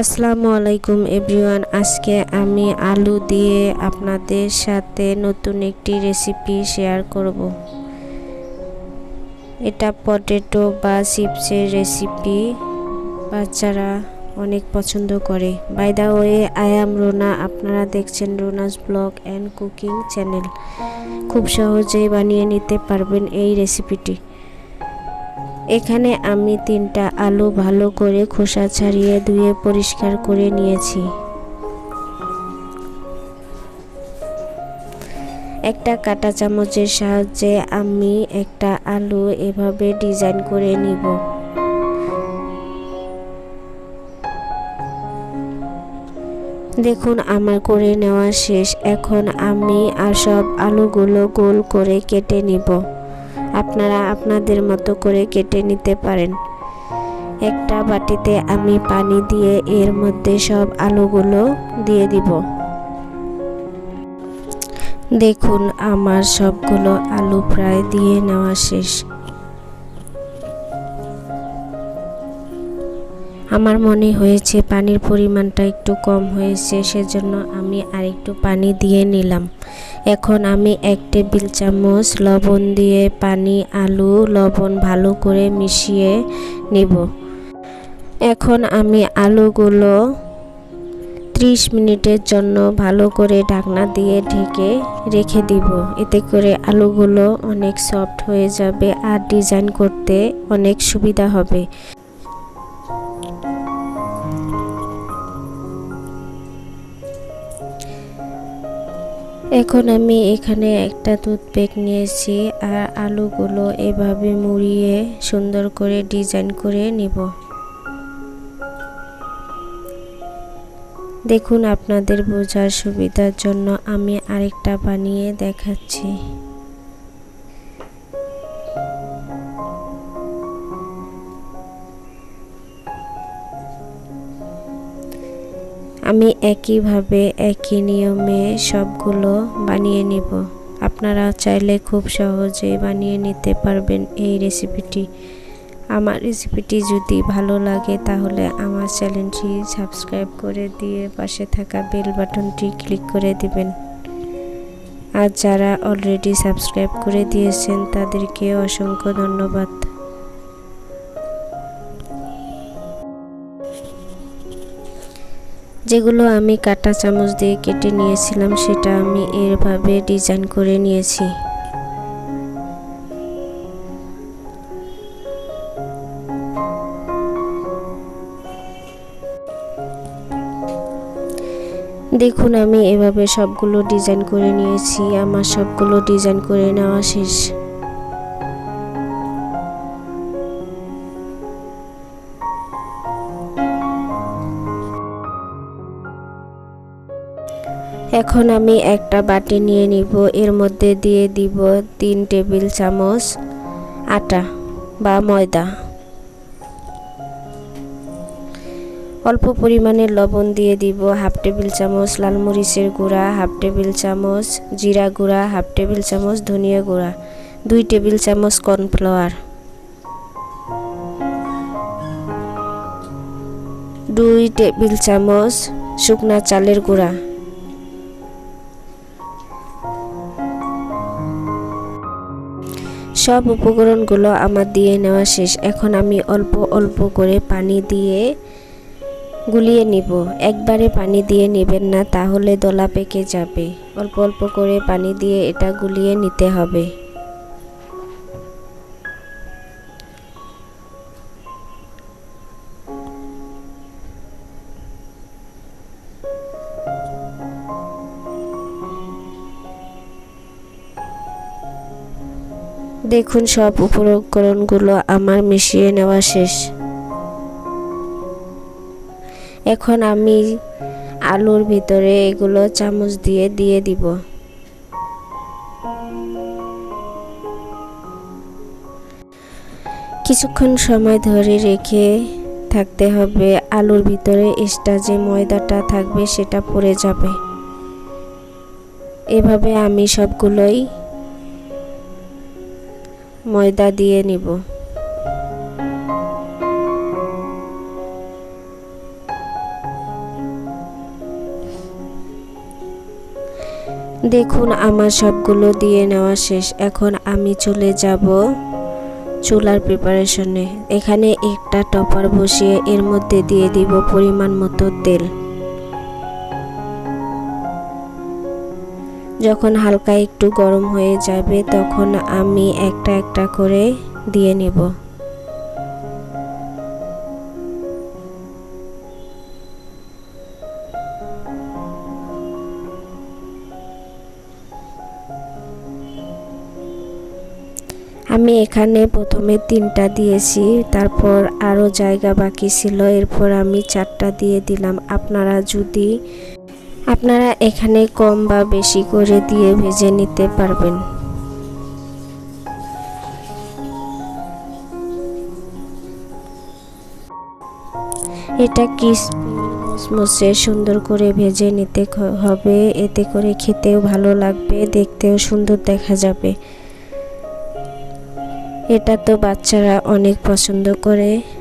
আসসালামু আলাইকুম এভরিওয়ান। আজকে আমি আলু দিয়ে আপনাদের সাথে নতুন একটি রেসিপি শেয়ার করব। এটা পটেটো বা চিপসের রেসিপি। বাচ্চারা অনেক পছন্দ করে। By the way I am Rona আপনারা দেখছেন Rona's blog and cooking channel খুব সহজেই বানিয়ে নিতে পারবেন এই রেসিপিটি। এখানে আমি তিনটা আলু ভালো করে খোসা ছাড়িয়ে ধুয়ে পরিষ্কার করে নিয়েছি। একটা কাটা চামচের সাহায্যে আমি একটা আলু এভাবে ডিজাইন করে নিব। দেখুন, আমার করে নেওয়া শেষ। এখন আমি আর সব আলুগুলো গোল করে কেটে নিব। আপনারা আপনাদের মতো করে কেটে নিতে পারেন। একটা বাটিতে আমি পানি দিয়ে এর মধ্যে সব আলুগুলো দিয়ে দিব। দেখুন, আমার সবগুলো আলু প্রায় দিয়ে নেওয়া শেষ। আমার মনে হয়েছে পানির পরিমাণটা একটু কম হয়েছে, সেজন্য আমি আরেকটু পানি দিয়ে নিলাম। এখন আমি এক টেবিল চামচ লবণ দিয়ে পানি, আলু, লবণ ভালো করে মিশিয়ে নিব। এখন আমি আলুগুলো ত্রিশ মিনিটের জন্য ভালো করে ঢাকনা দিয়ে ঢেকে রেখে দিব। এতে করে আলুগুলো অনেক সফট হয়ে যাবে আর ডিজাইন করতে অনেক সুবিধা হবে। এখন আমি এখানে একটা টুথপেক নিয়েছি আর আলুগুলো এভাবে মুড়িয়ে সুন্দর করে ডিজাইন করে নিব। দেখুন, আপনাদের বোঝার সুবিধার জন্য আমি আরেকটা বানিয়ে দেখাচ্ছি। আমি একইভাবে একই নিয়মে সবগুলো বানিয়ে নিব। আপনারা চাইলে খুব সহজেই বানিয়ে নিতে পারবেন এই রেসিপিটি। আমার রেসিপিটি যদি ভালো লাগে তাহলে আমার চ্যানেলটি সাবস্ক্রাইব করে দিয়ে পাশে থাকা বেল বাটনটি ক্লিক করে দিবেন। আর যারা অলরেডি সাবস্ক্রাইব করে দিয়েছেন তাদেরকে অসংখ্য ধন্যবাদ। যেগুলো আমি কাটা চামচ দিয়ে কেটে নিয়েছিলাম, সেটা আমি এরভাবে ডিজাইন করে নিয়েছি। দেখুন, আমি এভাবে সবগুলো ডিজাইন করে নিয়েছি। আমার সবগুলো ডিজাইন করে নেওয়া শেষ। এখন আমি একটা বাটি নিয়ে নিব। এর মধ্যে দিয়ে দিব তিন টেবিল চামচ আটা বা ময়দা। অল্প পরিমাণে লবণ দিয়ে দিব হাফ টেবিল চামচ লাল মরিচের গুঁড়া, হাফ টেবিল চামচ জিরা গুঁড়া, হাফ টেবিল চামচ ধনিয়া গুঁড়া, দুই টেবিল চামচ কর্নফ্লাওয়ার। দুই টেবিল চামচ শুকনা চালের গুঁড়া। সব উপকরণগুলো আমার দিয়ে নেওয়া শেষ। এখন আমি অল্প অল্প করে পানি দিয়ে গুলিয়ে নিব। একবারে পানি দিয়ে নেবেন না, তাহলে দলা পেকে যাবে। অল্প অল্প করে পানি দিয়ে এটা গুলিয়ে নিতে হবে। দেখুন সব উপকরণগুলো আমার মিশিয়ে নেওয়া শেষ। এখন আমি আলুর ভিতরে এগুলো চামচ দিয়ে দিয়ে দিব। কিছুক্ষণ সময় ধরে রেখে থাকতে হবে, আলুর ভিতরে এক্সট্রা যে ময়দাটা থাকবে সেটা পড়ে যাবে। এভাবে আমি সবগুলোই ময়দা দিয়ে নিব। দেখুন, আমার সবগুলো দিয়ে নেওয়া শেষ। এখন আমি চলে যাব চুলার প্রিপারেশনে এখানে একটা টপার বসিয়ে এর মধ্যে দিয়ে দিব পরিমাণ মতো তেল। যখন হালকা একটু গরম হয়ে যাবে, তখন আমি একটা একটা করে দিয়ে নেব। আমি এখানে প্রথমে তিনটা দিয়েছি, তারপর আরও জায়গা বাকি ছিল, এরপর আমি চারটা দিয়ে দিলাম। আপনারা যদি আপনারা এখানে কম বা বেশি করে দিয়ে ভেজে নিতে পারবেন। এটা ক্রিসপি সুন্দর করে ভেজে নিতে হবে। এতে করে খেতেও ভালো লাগবে, দেখতেও সুন্দর দেখা যাবে। এটা তো বাচ্চারা অনেক পছন্দ করে।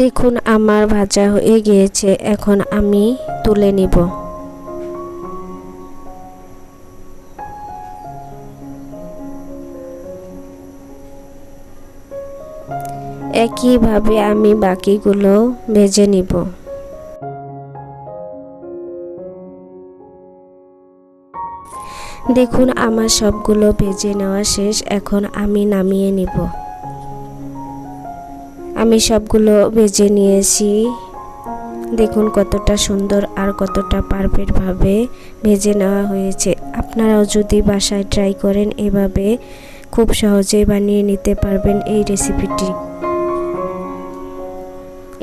দেখুন আমার ভাজা হয়ে গিয়েছে, এখন আমি তুলে নিব। একইভাবে আমি বাকিগুলো ভেজে নিব। দেখুন আমার সবগুলো ভেজে নেওয়া শেষ, এখন আমি নামিয়ে নিব। আমি সবগুলো ভেজে নিয়েছি। দেখুন কতটা সুন্দর আর কতটা পারফেক্টভাবে ভেজে নেওয়া হয়েছে। আপনারাও যদি বাসায় ট্রাই করেন, এভাবে খুব সহজেই বানিয়ে নিতে পারবেন এই রেসিপিটি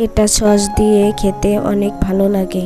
এটা সস দিয়ে খেতে অনেক ভালো লাগে।